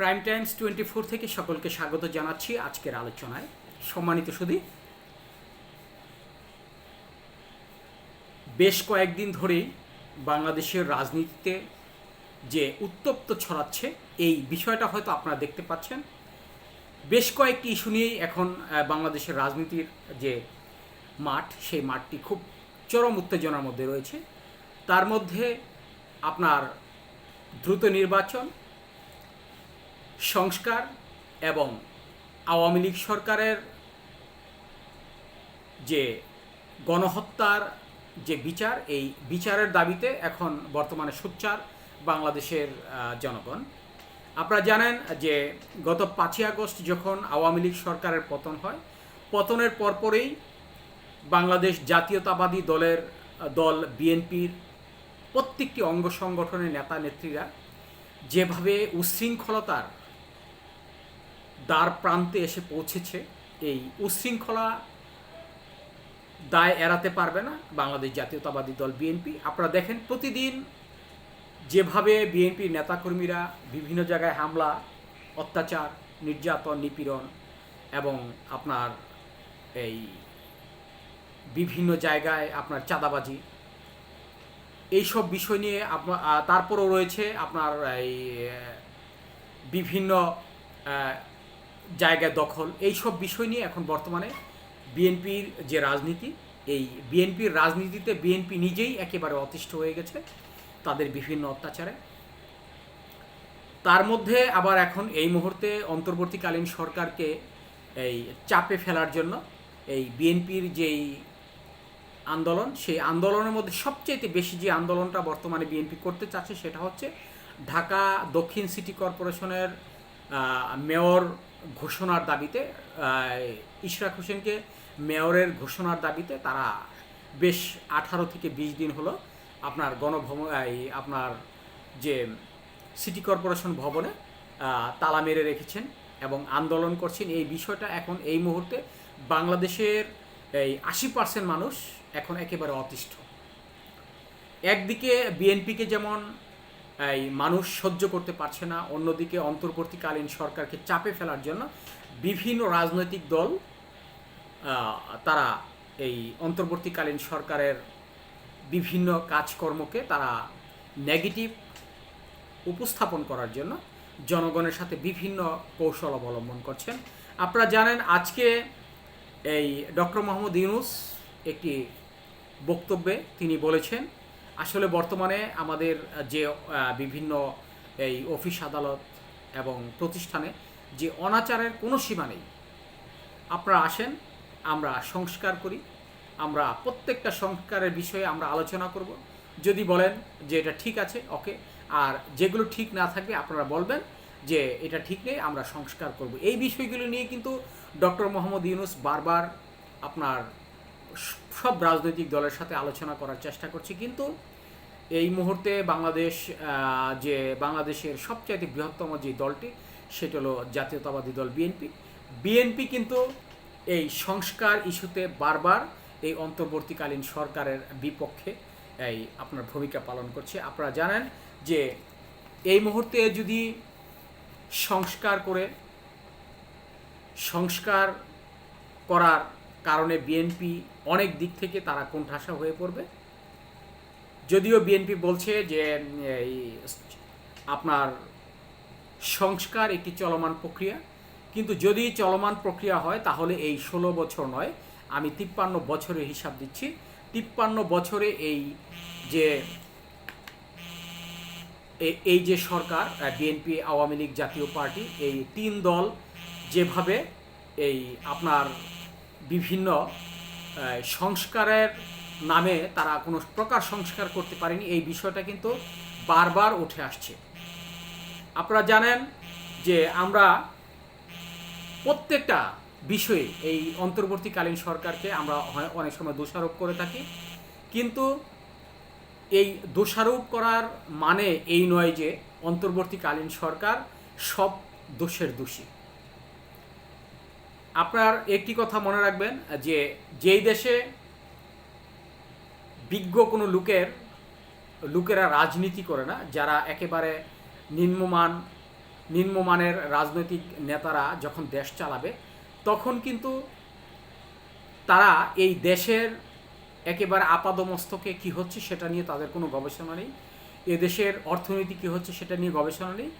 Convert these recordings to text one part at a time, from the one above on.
Prime Times twenty four থেকে সকলকে স্বাগত জানাচ্ছি আজকের আলোচনায়। সম্মানিত সুদী বেশ কয়েকদিন ধরেই বাংলাদেশের রাজনীতিতে যে উত্তপ্ত ছড়াচ্ছে, এই বিষয়টা হয়তো আপনারা দেখতে পাচ্ছেন। বেশ কয়েকটি ইস্যু নিয়েই এখন বাংলাদেশের রাজনীতির যে মাঠ, সেই মাঠটি খুব চরম উত্তেজনার মধ্যে রয়েছে। তার মধ্যে আপনার দ্রুত নির্বাচন সংস্কার এবং আওয়ামী লীগ সরকারের যে গণহত্যার যে বিচার, এই বিচারের দাবিতে এখন বর্তমানে সোচ্চার বাংলাদেশের জনগণ। আপনারা জানেন যে গত পাঁচই আগস্ট যখন আওয়ামী লীগ সরকারের পতন হয়, পতনের পরপরেই বাংলাদেশ জাতীয়তাবাদী দলের দল বিএনপির প্রত্যেকটি অঙ্গ সংগঠনের নেতা নেত্রীরা যেভাবে উচ্ছৃঙ্খলতার দ্বার প্রান্তে এসে পৌঁছেছে এই উচ্ছৃঙ্খলা দায় এড়াতে পারবে না বাংলাদেশ জাতীয়তাবাদী দল বিএনপি আপনারা দেখেন প্রতিদিন যেভাবে বিএনপির নেতাকর্মীরা বিভিন্ন জায়গায় হামলা, অত্যাচার, নির্যাতন, নিপীড়ন এবং আপনার এই বিভিন্ন জায়গায় আপনার চাঁদাবাজি, এইসব বিষয় নিয়ে আপনার তারপরেও রয়েছে আপনার এই বিভিন্ন আহ, জায়গায় দখল এইসব বিষয় নিয়ে এখন বর্তমানে বিএনপির যে রাজনীতি এই বিএনপির রাজনীতিতে বিএনপি নিজেই একেবারে অতিষ্ঠ হয়ে গেছে তাদের বিভিন্ন অত্যাচারে। তার মধ্যে আবার এখন এই মুহূর্তে অন্তর্বর্তীকালীন সরকারকে এই চাপে ফেলার জন্য এই বিএনপির যেই আন্দোলন সেই আন্দোলনের মধ্যে সবচেয়ে বেশি যে আন্দোলনটা বর্তমানে বিএনপি করতে চাচ্ছে সেটা হচ্ছে ঢাকা দক্ষিণ সিটি কর্পোরেশনের মেয়র ঘোষণার দাবিতে ইশরাক হোসেনকে মেয়রের ঘোষণার দাবিতে তারা বেশ আঠারো থেকে বিশ দিন হলো আপনার গণভবন আপনার যে সিটি কর্পোরেশন ভবনে তালা মেরে রেখেছেন এবং আন্দোলন করছেন। এই বিষয়টা এখন এই মুহূর্তে বাংলাদেশের এই আশি পার্সেন্ট মানুষ এখন একেবারে অতিষ্ঠ। একদিকে বিএনপিকে যেমন এই মানুষ সহ্য করতে পারছে না, অন্যদিকে অন্তর্বর্তীকালীন সরকারকে চাপে ফেলার জন্য বিভিন্ন রাজনৈতিক দল তারা এই অন্তর্বর্তীকালীন সরকারের বিভিন্ন কাজকর্মকে তারা নেগেটিভ উপস্থাপন করার জন্য জনগণের সাথে বিভিন্ন কৌশল অবলম্বন করছেন। আপনারা জানেন, আজকে এই ডক্টর মোহাম্মদ ইউনুস একটি বক্তব্যে তিনি বলেছেন আসলে বর্তমানে আমাদের যে বিভিন্ন এই অফিস আদালত এবং প্রতিষ্ঠানে যে অনাচারের কোনো সীমা নেই। আপনারা আসেন, আমরা সংস্কার করি, আমরা প্রত্যেকটা সংস্কারের বিষয়ে আমরা আলোচনা করব। যদি বলেন যে এটা ঠিক আছে ওকে আর যেগুলো ঠিক না থাকবে আপনারা বলবেন যে এটা ঠিক নেই, আমরা সংস্কার করব। এই বিষয়গুলো নিয়ে কিন্তু ডক্টর মোহাম্মদ ইউনুস বারবার আপনার সব রাজনৈতিক দলের সাথে আলোচনা করার চেষ্টা করছে। কিন্তু এই মুহূর্তে বাংলাদেশ যে বাংলাদেশের সবচাইতে বৃহত্তম যে দলটি, সেটা হলো জাতীয়তাবাদী দল বিএনপি। বিএনপি কিন্তু এই সংস্কার ইস্যুতে বারবার এই অন্তর্বর্তীকালীন সরকারের বিপক্ষে এই আপনার ভূমিকা পালন করছে। আপনারা জানেন যে এই মুহূর্তে যদি সংস্কার করে, সংস্কার করার কারণে বিএনপি অনেক দিক থেকে তারা কোণঠাসা হয়ে পড়বে। যদিও বিএনপি বলছে যে এই আপনার সংস্কার একটি চলমান প্রক্রিয়া। কিন্তু যদি চলমান প্রক্রিয়া হয়, তাহলে এই ষোলো বছর নয়, আমি তিপ্পান্ন বছরের হিসাব দিচ্ছি। তিপ্পান্ন বছরে এই যে এই যে সরকার বিএনপি আওয়ামী লীগ জাতীয় পার্টি, এই তিন দল যেভাবে এই আপনার বিভিন্ন সংস্কারের নামে তারা কোনো প্রকার সংস্কার করতে পারেনি। এই বিষয়টা কিন্তু বারবার উঠে আসছে। আপনারা জানেন যে আমরা প্রত্যেকটা বিষয়ে এই অন্তর্বর্তীকালীন সরকারকে আমরা অনেক সময় দোষারোপ করে থাকি। কিন্তু এই দোষারোপ করার মানে এই নয় যে অন্তর্বর্তীকালীন সরকার সব দোষের দোষী। আপনার একটি কথা মনে রাখবেন যে যেই দেশে বিজ্ঞ কোনো লোকের, লোকেরা রাজনীতি করে না, যারা একেবারে নিম্নমান, নিম্নমানের রাজনৈতিক নেতারা যখন দেশ চালাবে, তখন কিন্তু তারা এই দেশের একেবারে আপাদমস্তকে কি হচ্ছে সেটা নিয়ে তাদের কোনো গবেষণা নেই এদেশের অর্থনীতি কী হচ্ছে সেটা নিয়ে গবেষণা নেই।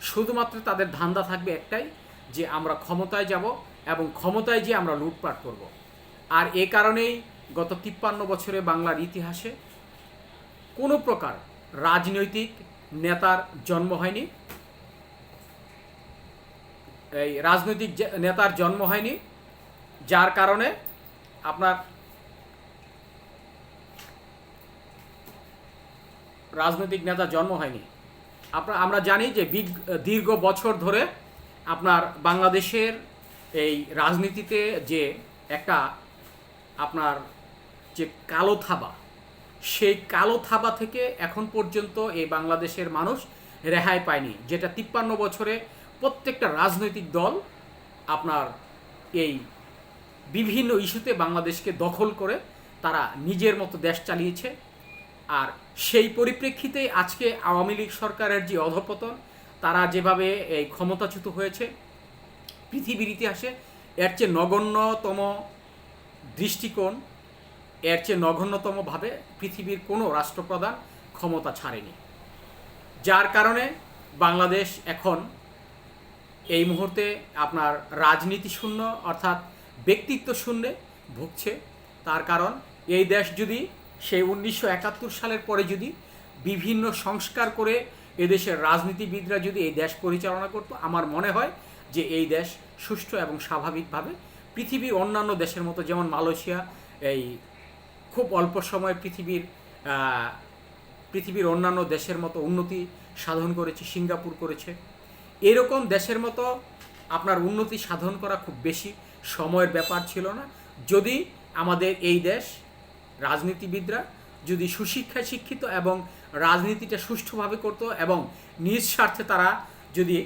শুধুমাত্র তাদের ধান্দা থাকবে একটাই, যে আমরা ক্ষমতায় যাব এবং ক্ষমতায় গিয়ে আমরা লুটপাট করব। আর এ কারণেই গত তিপ্পান্ন বছরে বাংলার ইতিহাসে কোনো প্রকার রাজনৈতিক নেতার জন্ম হয়নি। এই রাজনৈতিক নেতার জন্ম হয়নি, যার কারণে আপনার রাজনৈতিক নেতা জন্ম হয়নি। আপনার আমরা জানি যে দীর্ঘ বছর ধরে আপনার বাংলাদেশের এই রাজনীতিতে যে একটা আপনার যে কালো থাবা, সেই কালো থাবা থেকে এখন পর্যন্ত এই বাংলাদেশের মানুষ রেহাই পায়নি, যেটা তিপ্পান্ন বছরে প্রত্যেকটা রাজনৈতিক দল আপনার এই বিভিন্ন ইস্যুতে বাংলাদেশকে দখল করে তারা নিজের মতো দেশ চালিয়েছে। আর সেই আজকে আওয়ামী লীগ সরকারের যে অধপতন, তারা যেভাবে এই ক্ষমতাচ্যুত হয়েছে, পৃথিবীর ইতিহাসে এর চেয়ে নগণ্যতম দৃষ্টিকোণ এর চেয়ে নগণ্যতমভাবে পৃথিবীর কোনো রাষ্ট্রপ্রধান ক্ষমতা ছাড়েনি। যার কারণে বাংলাদেশ এখন এই মুহূর্তে আপনার রাজনীতি শূন্য অর্থাৎ ব্যক্তিত্ব শূন্যে ভুগছে। তার কারণ এই দেশ যদি সেই উনিশশো একাত্তর সালের পরে যদি বিভিন্ন সংস্কার করে এদেশের রাজনীতিবিদরা যদি এই দেশ পরিচালনা করতো, আমার মনে হয় যে এই দেশ সুষ্ঠু এবং স্বাভাবিকভাবে পৃথিবীর অন্যান্য দেশের মতো, যেমন মালয়েশিয়া, এই খুব অল্প সময়ে পৃথিবীর পৃথিবীর অন্যান্য দেশের মতো উন্নতি সাধন করেছে, সিঙ্গাপুর করেছে। এরকম দেশের মতো আপনার উন্নতি সাধন করা খুব বেশি সময়ের ব্যাপার ছিল না। যদি আমাদের এই দেশ রাজনীতিবিদরা যদি সুশিক্ষায় শিক্ষিত এবং রাজনীতিটা সুষ্ঠুভাবে করত এবং নিজ স্বার্থে তারা যদি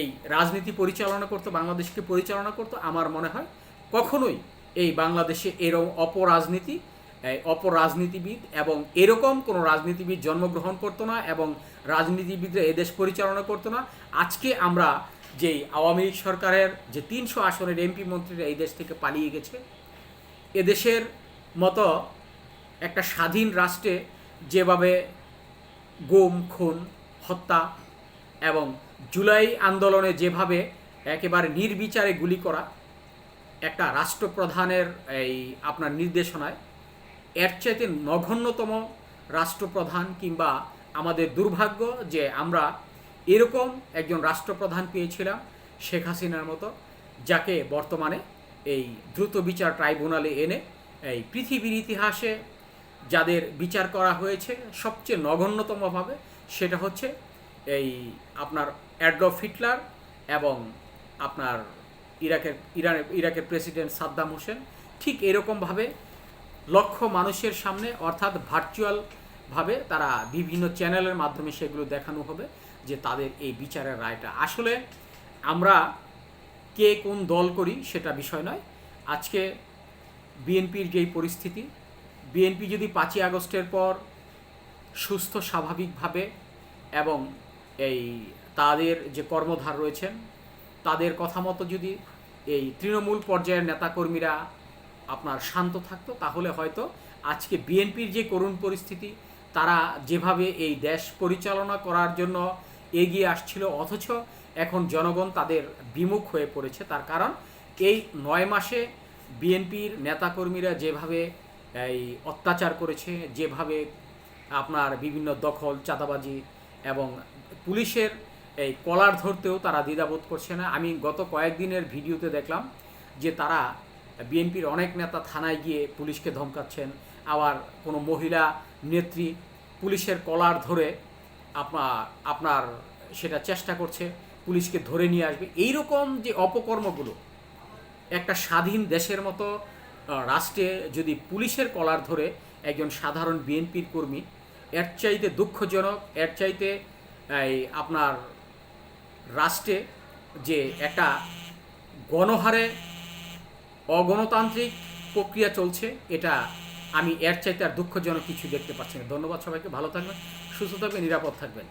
এই রাজনীতি পরিচালনা করতো, বাংলাদেশকে পরিচালনা করতো, আমার মনে হয় কখনোই এই বাংলাদেশে এরকম অপরাজনীতি এই অপরাজনীতিবিদ এবং এরকম কোনো রাজনীতিবিদ জন্মগ্রহণ করতো না এবং রাজনীতিবিদরা এদেশ পরিচালনা করতো না। আজকে আমরা যেই আওয়ামী লীগ সরকারের যে তিনশো আসনের এমপি মন্ত্রীরা এই দেশ থেকে পালিয়ে গেছে এদেশের মতো একটা স্বাধীন রাষ্ট্রে যেভাবে গুম, খুন, হত্যা এবং জুলাই আন্দোলনে যেভাবে একেবারে নির্বিচারে গুলি করা একটা রাষ্ট্রপ্রধানের এই আপনার নির্দেশনায় এর চাইতে নগণ্যতম রাষ্ট্রপ্রধান কিংবা আমাদের দুর্ভাগ্য যে আমরা এরকম একজন রাষ্ট্রপ্রধান পেয়েছিলাম শেখ হাসিনার মতো, যাকে বর্তমানে এই দ্রুত বিচার ট্রাইব্যুনালে এনে এই পৃথিবীর ইতিহাসে যাদের বিচার করা হয়েছে সবচেয়ে নগণ্যতমভাবে সেটা হচ্ছে এই আপনার অ্যাডলফ হিটলার এবং আপনার ইরাকের, ইরানের, ইরাকের প্রেসিডেন্ট সাদ্দাম হোসেন। ঠিক এরকমভাবে লক্ষ মানুষের সামনে, অর্থাৎ ভার্চুয়ালভাবে তারা বিভিন্ন চ্যানেলের মাধ্যমে সেগুলো দেখানো হবে যে তাদের এই বিচারের রায়টা। আসলে আমরা কে কোন দল করি সেটা বিষয় নয়। আজকে বিএনপির যেই পরিস্থিতি, বিএনপি যদি পাঁচই আগস্টের পর সুস্থ স্বাভাবিকভাবে এবং এই তাদের যে কর্মধার রয়েছেন, তাদের কথা মতো যদি এই তৃণমূল পর্যায়ের নেতাকর্মীরা আপনার শান্ত থাকতো, তাহলে হয়তো আজকে বিএনপির যে করুণ পরিস্থিতি, তারা যেভাবে এই দেশ পরিচালনা করার জন্য এগিয়ে আসছিল, অথচ এখন জনগণ তাদের বিমুখ হয়ে পড়েছে। তার কারণ এই নয় মাসে বিএনপির নেতাকর্মীরা যেভাবে এই অত্যাচার করেছে, যেভাবে আপনার বিভিন্ন দখল, চাঁদাবাজি এবং পুলিশের এই কলার ধরতেও তারা দ্বিধাবোধ করছে না। আমি গত কয়েকদিনের ভিডিওতে দেখলাম যে তারা বিএনপির অনেক নেতা থানায় গিয়ে পুলিশকে ধমকাচ্ছেন। আবার কোনো মহিলা নেত্রী পুলিশের কলার ধরে আপনার আপনার সেটা চেষ্টা করছে, পুলিশকে ধরে নিয়ে আসবে। এই রকম যে অপকর্মগুলো একটা স্বাধীন দেশের মতো রাষ্ট্রে যদি পুলিশের কলার ধরে একজন সাধারণ বিএনপির কর্মী, এর চাইতে দুঃখজনক, এর চাইতে, এই, আপনার রাষ্ট্রে যে একটা গণহারে অগণতান্ত্রিক প্রক্রিয়া চলছে। এটা আমি এর চাইতে আর দুঃখজনক কিছু দেখতে পাচ্ছি না। ধন্যবাদ সবাইকে, ভালো থাকবেন, সুস্থ থাকবেন, নিরাপদ থাকবেন।